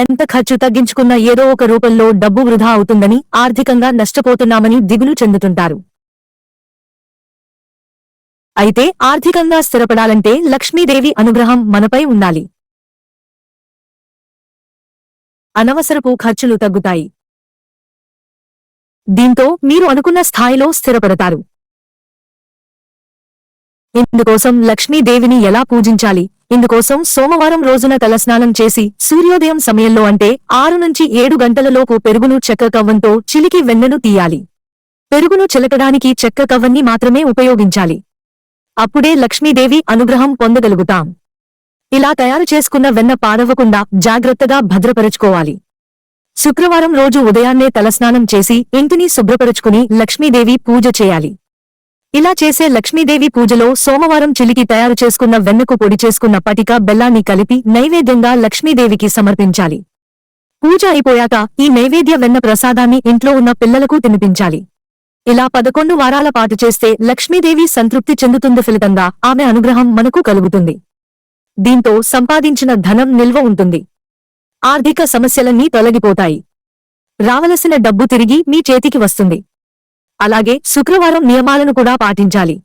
ఎంత ఖర్చు తగ్గించుకున్నా ఏదో ఒక రూపంలో డబ్బు వృధా అవుతుందని ఆర్థికంగా నష్టపోతున్నామని దిగులు చెందుతుంటారు. అయితే ఆర్థికంగా స్థిరపడాలంటే లక్ష్మీదేవి అనుగ్రహం మనపై ఉండాలి. అనవసరపు ఖర్చులు తగ్గుతాయి. దీంతో మీరు అనుకున్న స్థాయిలో స్థిరపడతారు. ఇందుకోసం లక్ష్మీదేవిని ఎలా పూజించాలి? ఇందుకోసం సోమవారం రోజున తలస్నానం చేసి సూర్యోదయం సమయంలో అంటే ఆరు నుంచి ఏడు గంటలలోపు పెరుగును చెక్క కవ్వంతో చిలికి వెన్నను తీయాలి. పెరుగును చిలకడానికి చెక్క కవ్వన్ని మాత్రమే ఉపయోగించాలి. అప్పుడే లక్ష్మీదేవి అనుగ్రహం పొందగలుగుతాం. ఇలా తయారు చేసుకున్న వెన్న పాడవకుండా జాగ్రత్తగా భద్రపరుచుకోవాలి. శుక్రవారం రోజు ఉదయాన్నే తలస్నానం చేసి ఇంటిని శుభ్రపరుచుకుని లక్ష్మీదేవి పూజ చేయాలి. ఇలా చేసే లక్ష్మీదేవి పూజలో సోమవారం చిలికి తయారు చేసుకున్న వెన్నకు పొడి చేసుకున్న పటిక బెల్లాన్ని కలిపి నైవేద్యంగా లక్ష్మీదేవికి సమర్పించాలి. పూజ అయిపోయాక ఈ నైవేద్య వెన్న ప్రసాదాన్ని ఇంట్లో ఉన్న పిల్లలకు తినిపించాలి. ఇలా పదకొండు వారాల పాటు చేస్తే లక్ష్మీదేవి సంతృప్తి చెందుతుంది ఫలితంగా ఆమె అనుగ్రహం మనకు కలుగుతుంది. దీంతో సంపాదించిన ధనం నిల్వ ఉంటుంది. ఆర్థిక సమస్యలన్నీ తొలగిపోతాయి. రావలసిన డబ్బు తిరిగి మీ చేతికి వస్తుంది. అలాగే శుక్రవారం నియమాలను కూడా పాటించాలి.